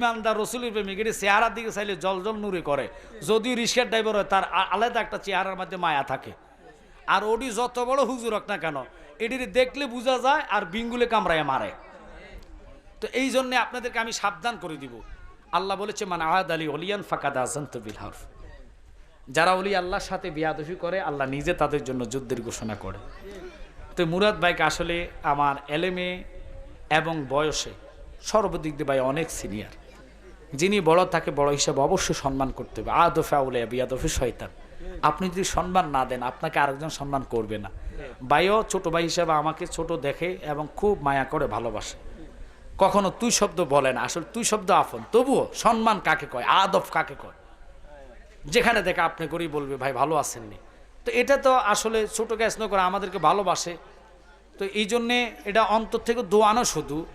ইমানদার রসুলের প্রেমিক, এটি চেহারার দিকে চাইলে জল জল নুরে করে। যদিও রিক্সার ড্রাইভার হয়, তার আলাদা একটা চেহারার মধ্যে মায়া থাকে। আর ওটি যত বড় হুজুর হোক না কেন এটির দেখলে বোঝা যায় আর বিঙ্গুলে কামড়ায় মারে। তো এই জন্যে আপনাদেরকে আমি সাবধান করে দিব। আল্লাহ বলেছে মানে আহাদ আলী অলিয়ান ফাকাদ আজান তবিল হরফ। যারা অলি আল্লাহর সাথে বিয়াদফি করে, আল্লাহ নিজে তাদের জন্য যুদ্ধের ঘোষণা করে। তো মুরাদ ভাইকে আসলে আমার এলেমে এবং বয়সে সর্বদিক দিয়ে ভাই অনেক সিনিয়র। যিনি বড়, তাকে বড় হিসাবে অবশ্যই সম্মান করতে হবে। আদফে আউলে বিয়াদফে শয়তান। আপনি যদি সম্মান না দেন, আপনাকে আরেকজন সম্মান করবে না। ভাইও, ছোট ভাই হিসাবে আমাকে ছোট দেখে এবং খুব মায়া করে ভালোবাসে। কখনো তুই শব্দ বলে না। আসলে তুই শব্দ আফন তবুও সম্মান কাকে কয়? আদব কাকে কয়? যেখানে দেখে আপনি করেই বলবে, ভাই, ভালো আছেননি। তো এটা তো আসলে ছোট গ্যাস করে আমাদেরকে ভালোবাসে। তো এই জন্যে এটা অন্তর থেকে দোয়ানো শুধু।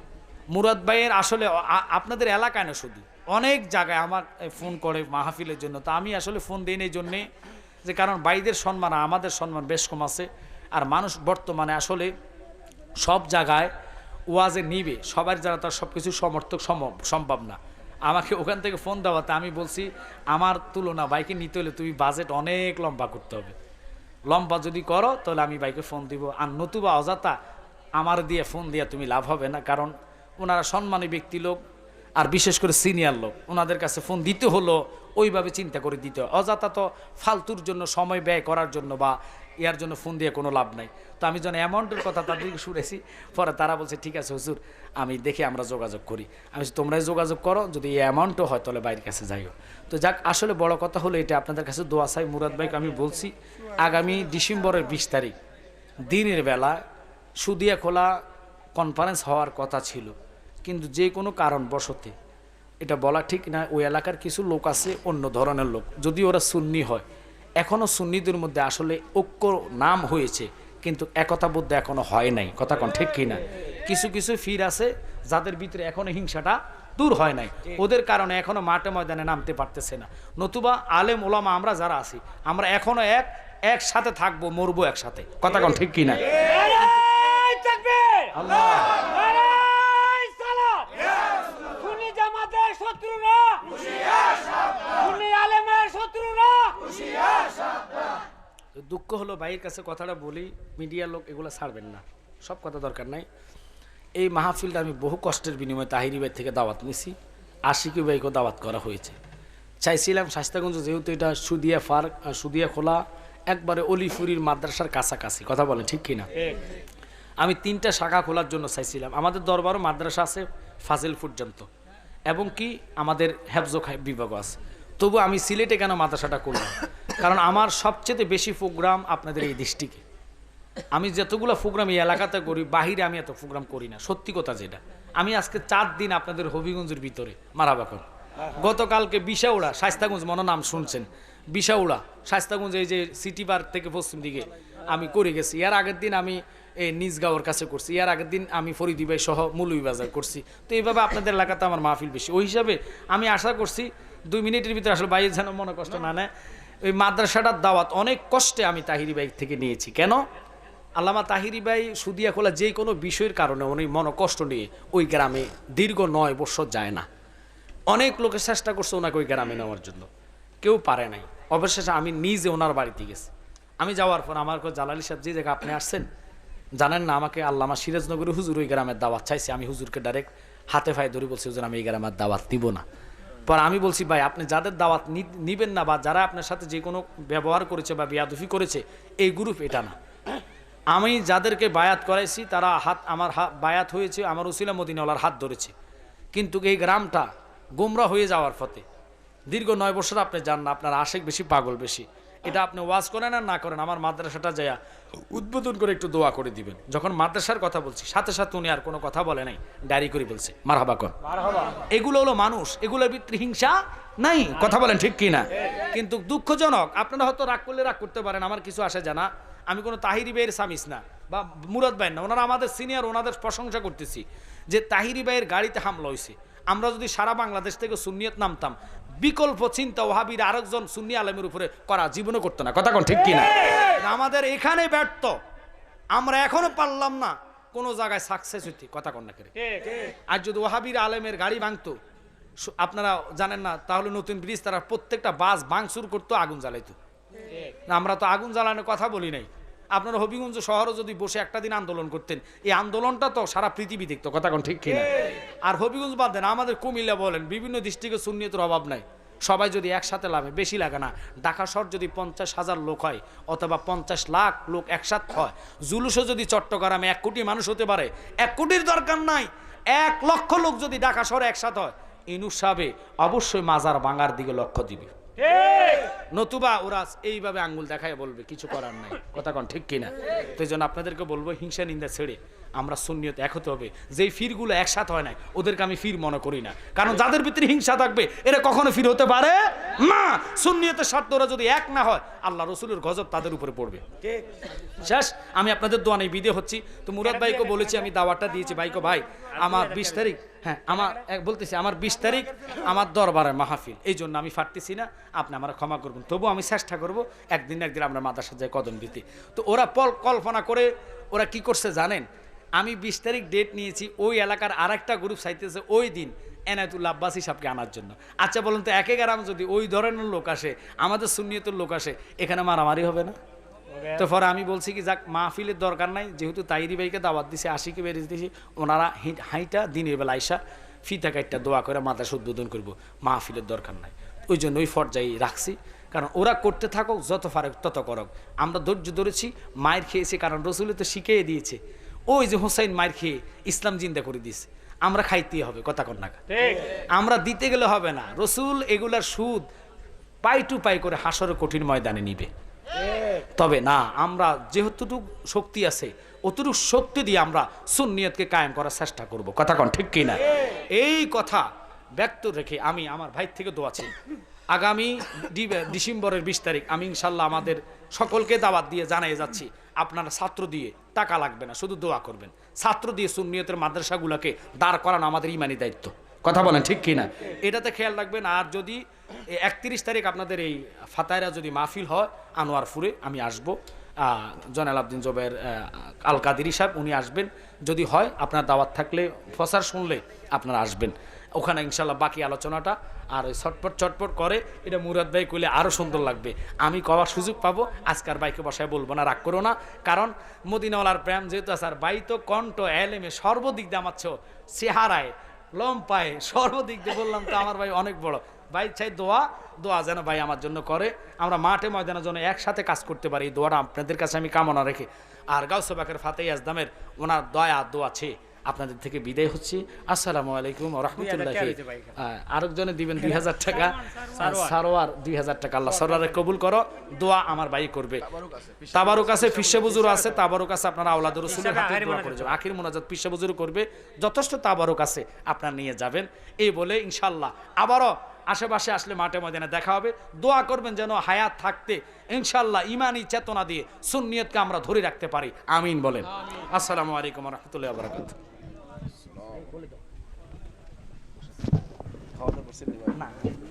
মুরাদ ভাইয়ের আসলে আপনাদের এলাকায় না শুধু। অনেক জায়গায় আমার ফোন করে মাহফিলের জন্য। তো আমি আসলে ফোন দিই এই জন্যে যে কারণ বাইদের সম্মান আমাদের সম্মান বেশ কম আছে। আর মানুষ বর্তমানে আসলে সব জায়গায় ওয়াজে নিবে। সবার যারা তার সব কিছু সমর্থক সম- সম্ভব না। আমাকে ওখান থেকে ফোন দেওয়াতে আমি বলছি, আমার তুলনা বাইকে নিতে হলে তুমি বাজেট অনেক লম্বা করতে হবে। লম্বা যদি করো, তাহলে আমি বাইকে ফোন দিব। আর নতুবা অজাতা আমার দিয়ে ফোন দিয়ে তুমি লাভ হবে না। কারণ ওনারা সম্মানী ব্যক্তি লোক আর বিশেষ করে সিনিয়র লোক, ওনাদের কাছে ফোন দিতে হলো, ওইভাবে চিন্তা করে দিতে হয়। অযথা তো ফালতুর জন্য সময় ব্যয় করার জন্য বা ইয়ার জন্য ফোন দিয়ে কোনো লাভ নাই। তো আমি যেন অ্যামাউন্টের কথা তাদেরকে শুনেছি, পরে তারা বলছে, ঠিক আছে হুজুর, আমি দেখে আমরা যোগাযোগ করি। আমি তোমরাই যোগাযোগ করো, যদি এই অ্যামাউন্টও হয় তাহলে বাইরের কাছে যাইও। তো যাক, আসলে বড় কথা হলো এটা, আপনাদের কাছে দোয়া চাই, মুরাদ ভাইকে আমি বলছি, আগামী ডিসেম্বরের বিশ তারিখ, দিনের বেলা সুদিয়া খোলা কনফারেন্স হওয়ার কথা ছিল। কিন্তু যে কোনো কারণবশতে এটা বলা ঠিক না ওই এলাকার কিছু লোক আছে অন্য ধরনের লোক যদি ওরা সুন্নি হয় এখনও সুন্নিদের মধ্যে আসলে ঐক্য নাম হয়েছে কিন্তু একতাবদ্ধ এখনও হয় নাই কথা কোন ঠিক কিনা কিছু কিছু ফির আছে যাদের ভিতরে এখনও হিংসাটা দূর হয় নাই ওদের কারণে এখনও মাঠে ময়দানে নামতে পারতেছে না নতুবা আলেম ওলামা আমরা যারা আছি আমরা এখনও এক একসাথে থাকব মরবো একসাথে কথা কোন ঠিক কিনা আল্লাহ নারায় সালাত! সুন্নি জামাতের শত্রুরা সুন্নি আলেমের শত্রুরা তো দুঃখ হলো ভাইয়ের কাছে কথাটা বলি, মিডিয়ার লোক এগুলো ছাড়বেন না। সব কথা দরকার নাই। এই মাহফিলটা আমি বহু কষ্টের বিনিময়ে তাহিরি ভাই থেকে দাওয়াত নিছি। আশিকি ভাইকেও দাওয়াত করা হয়েছে। চাইছিলাম স্বাস্থ্যগঞ্জ যেহেতু এটা সুদিয়া ফার্ক সুদিয়া খোলা, একবারে অলিফুরির মাদ্রাসার কাছাকাছি। কথা বলেন, ঠিক কিনা? আমি তিনটা শাখা খোলার জন্য চাইছিলাম। আমাদের দরবারও মাদ্রাসা আছে, ফাজিল পর্যন্ত। এবং কি আমাদের হেফজ বিভাগ আছে। তবু আমি সিলেটে কেন মাদ্রাসাটা করলাম? কারণ আমার সবচেয়ে বেশি প্রোগ্রাম আপনাদের এই ডিস্ট্রিক্টে আমি যতগুলো প্রোগ্রাম এই এলাকাতে করি, বাহিরে আমি এত প্রোগ্রাম করি না। সত্যি কথা যেটা। আমি আজকে চার দিন আপনাদের হবিগঞ্জের ভিতরে মারাবাকর গতকালকে বিশাউড়া শাস্তাগঞ্জ মনে নাম শুনছেন। বিশাউড়া শাস্তাগঞ্জ এই যে সিটি পার্ক থেকে পশ্চিম দিকে আমি করে গেছি। এর আগের দিন আমি এই নিজগাঁওয়ের কাছে করছি। এর আগের দিন আমি ফরিদি ভাই সহ বাজার করছি। তো এইভাবে আপনাদের এলাকাতে আমার মাহফিল বেশি। ওই হিসাবে আমি আশা করছি, দুই মিনিটের ভিতরে আসলে বাইরে যেন মনে কষ্ট না নেয়। ওই মাদ্রাসাটার দাওয়াত, অনেক কষ্টে আমি তাহিরি ভাই থেকে নিয়েছি। কেন? আল্লামা তাহিরি ভাই সুদিয়া খোলা যে কোনো বিষয়ের কারণে উনি মন কষ্ট নিয়ে ওই গ্রামে দীর্ঘ নয় বছর যায় না। অনেক লোকের চেষ্টা করছে ওনাকে ওই গ্রামে নেওয়ার জন্য। কেউ পারে নাই। অবশেষে আমি নিজে ওনার বাড়িতে গেছি। আমি যাওয়ার পর আমার জালালি সাহেব, যে জায়গায় আপনি আসছেন, জানেন না আমাকে আল্লামা সিরাজনগরের হুজুর ওই গ্রামের দাওয়াত চাইছে। আমি হুজুরকে ডাইরেক্ট হাতে ফায়ে ধরে বলছি, হুজুর, আমি এই গ্রামের দাওয়াত দিব না। পর আমি বলছি, ভাই, আপনি যাদের দাওয়াত নিবেন না বা যারা আপনার সাথে যে কোনো ব্যবহার করেছে বা বিয়াদুফি করেছে, এই গ্রুপ এটা না। আমি যাদেরকে বায়াত করাইছি, তারা হাত, আমার বায়াত হয়েছে, আমার উসিলা মদিনাওয়ালার হাত ধরেছে। কিন্তু এই গ্রামটা গোমরা হয়ে যাওয়ার ফতে দীর্ঘ নয় বছর আপনি যান না, আপনার আশেক বেশি, পাগল বেশি। এটা আপনি ওয়াজ করেন আর না করেন আমার মাদ্রাসাটা যায়া উদ্বোধন করে একটু দোয়া করে দিবেন। যখন মাদ্রাসার কথা বলছি সাথে সাথে উনি আর কোনো কথা বলে নাই ডায়েরি করে বলছে মারহাবা কর। এগুলো হলো মানুষ এগুলোর ভিতরে হিংসা নাই কথা বলেন ঠিক কি না কিন্তু দুঃখজনক আপনারা হয়তো রাগ করলে রাগ করতে পারেন আমার কিছু আসে জানা। আমি কোনো তাহিরি ভাইয়ের সামিস না বা মুরাদ ভাই না ওনারা আমাদের সিনিয়র ওনাদের প্রশংসা করতেছি যে তাহিরি ভাইয়ের গাড়িতে হামলা হয়েছে আমরা যদি সারা বাংলাদেশ থেকে সুন্নিয়ত নামতাম বিকল্প চিন্তা ওহাবির আরেকজন সুন্নি আলমের উপরে করা জীবনও করতো না। কথা কোন ঠিক কিনা? আমাদের এখানে ব্যর্থ। আমরা এখনও পারলাম না কোনো জায়গায় সাকসেস হইতে। কথা কন না করে? আর যদি ওহাবির আলেমের গাড়ি ভাঙতো আপনারা জানেন না তাহলে নতুন ব্রিজ তারা প্রত্যেকটা বাস ভাঙচুর করতো আগুন জ্বালাইতো। না, আমরা তো আগুন জ্বালানোর কথা বলি নাই। আপনারা হবিগঞ্জ শহরে যদি বসে একটা দিন আন্দোলন করতেন এই আন্দোলনটা তো সারা পৃথিবী দেখতো কথা কোন ঠিক কিনা? আর হবিগঞ্জ বাদ দেন আমাদের কুমিল্লা বলেন বিভিন্ন ডিস্ট্রিক্টে সুন্নিয়তের অভাব নাই। সবাই যদি একসাথে লাভে বেশি লাগে না। ঢাকা শহর যদি পঞ্চাশ হাজার লোক হয় অথবা পঞ্চাশ লাখ লোক একসাথে হয় জুলুসও যদি চট্টগ্রামে এক কোটি মানুষ হতে পারে এক কোটির দরকার নাই। এক লক্ষ লোক যদি ঢাকা শহরে একসাথে হয় ইনুস সাহেবে অবশ্যই মাজার ভাঙার দিকে লক্ষ্য দিবে নতুবা ওরা এইভাবে আঙ্গুল দেখায় বলবে, কিছু করার নাই। কথা কন, ঠিক কিনা? তো এই জন্য আপনাদেরকে বলব, হিংসা নিন্দা ছেড়ে। আমরা সুন্নিয়ত এক হতে হবে। যেই ফিরগুলো একসাথে হয় না ওদেরকে আমি ফির মনে করি না। কারণ যাদের ভিতরে হিংসা থাকবে এরা কখনো ফির হতে পারে না। সুন্নিয়তের স্বার্থ ওরা যদি এক না হয় আল্লাহ রসুলের গজব তাদের উপরে পড়বে। শেষ আমি আপনাদের দোয়ানে বিদে হচ্ছি। তো মুরাদ ভাইকে বলেছি আমি দাওয়াতটা দিয়েছি। ভাইকে ভাই আমার বিশ তারিখ হ্যাঁ আমার এক বলতেছি আমার বিশ তারিখ আমার দরবারে মাহফিল। এই জন্য আমি ফাটতেছি না। আপনি আমার ক্ষমা করবেন। তবু আমি চেষ্টা করব একদিন একদিন আমরা মাদার সাজায় কদম দিতে তো ওরা পল কল্পনা করে ওরা কি করছে জানেন? আমি বিশ তারিখ ডেট নিয়েছি ওই এলাকার আর একটা গ্রুপ চাইতেছে ওই দিন এনায়তুল্লা আব্বাসী সাহেবকে আনার জন্য। আচ্ছা বলুন তো একে গ্রাম যদি ওই ধরনের লোক আসে আমাদের সুন্নিয়তের লোক আসে এখানে মারামারি হবে না? তো পরে আমি বলছি কি যাক মাহফিলের দরকার নাই যেহেতু তাইরি ভাইকে দাওয়াত দিছে আশিকে বেরিয়ে দিয়েছি ওনারা হাইটা দিনের বেলা আইসা ফিতা কাইটটা দোয়া করে মাদ্রাসা উদ্বোধন করব মাহফিলের দরকার নাই। ওই জন্য ওই ফর্যাই রাখছি কারণ ওরা করতে থাকুক যত ফারুক তত করক। আমরা ধৈর্য ধরেছি মায়ের খেয়েছি কারণ রসুল তো শিখিয়ে দিয়েছে। ওই যে হোসাইন মায়ের খেয়ে ইসলাম জিন্দা করে দিয়েছে আমরা খাইতেই হবে কথা কন্যাকা আমরা দিতে গেলে হবে না। রসুল এগুলার সুদ পাই টু পাই করে হাসরের কঠিন ময়দানে নিবে। তবে না আমরা যেহেতুটুক শক্তি আছে অতটুকু শক্তি দিয়ে আমরা সুন্নিয়তকে কায়েম করার চেষ্টা করব। কথা কন ঠিক কি না এই কথা ব্যক্ত রেখে আমি আমার ভাই থেকে দোয়াছি আগামী ডিসেম্বরের বিশ তারিখ আমি ইনশাল্লাহ আমাদের সকলকে দাওয়াত দিয়ে জানাই যাচ্ছি। আপনারা ছাত্র দিয়ে টাকা লাগবে না শুধু দোয়া করবেন। ছাত্র দিয়ে সুন্নিয়তের মাদ্রাসাগুলোকে দাঁড় করানো আমাদের ইমানি দায়িত্ব। কথা বলেন ঠিক কি না এটাতে খেয়াল রাখবেন আর যদি একত্রিশ তারিখ আপনাদের এই ফাতায়রা যদি মাহফিল হয় আনোয়ারপুরে আমি আসব। আহ, জয়নাল আবদিন জবের আল কাদিরি সাহেব উনি আসবেন। যদি হয় আপনার দাওয়াত থাকলে ফসার শুনলে আপনারা আসবেন। ওখানে ইনশাল্লাহ বাকি আলোচনাটা আর ওই চটপট চটপট করে এটা মুরাদ ভাই কইলে আরও সুন্দর লাগবে। আমি কবার সুযোগ পাবো, আজকার বাইকে বসায় বলব না, রাগ করো না। কারণ মদিনাওয়ালার প্রেম যেহেতু আছে, আর বাই তো কণ্ঠ, এলেমে সর্বদিক দিয়ে আমার চেহারায়, লম্পায় সর্বদিক দিয়ে বললাম তো আমার ভাই অনেক বড়। ভাই চাই দোয়া দোয়া যেন ভাই আমার জন্য করে। আমরা মাঠে ময়দানের জন্য একসাথে কাজ করতে পারি, এই দোয়াটা আপনাদের কাছে আমি কামনা রেখে। আর গাউসবাকের ফাতেই আজদামের ওনার দয়া, দোয়া আছে আপনাদের থেকে বিদায় হচ্ছি। আসসালামু আলাইকুম রহমতুল্লাহ। আরেকজনে দিবেন দুই হাজার টাকা। সারোয়ার দুই হাজার টাকা। আল্লাহ সরোয়ারে কবুল করো। দোয়া আমার ভাই করবে। তাবারুক আছে ফিসে বুজুর আছে তাবারুক আছে আপনার আওলাদ রসুলের হাতে দোয়া করে যাবেন। আখির মোনাজাত পিসে বুজুর করবে। যথেষ্ট তাবারুক আছে আপনার নিয়ে যাবেন। এই বলে ইনশাল্লাহ আবারও আশেপাশে আসলে মাঠে ময়দানে দেখা হবে। দোয়া করবেন যেন হায়াত থাকতে ইনশাল্লাহ ইমানি চেতনা দিয়ে সুন্নিয়তকে আমরা ধরে রাখতে পারি। আমিন বলেন। আসসালামু আলাইকুম রহমতুল্লাহ বরাকাত খাওয়া দাওয়া করছেন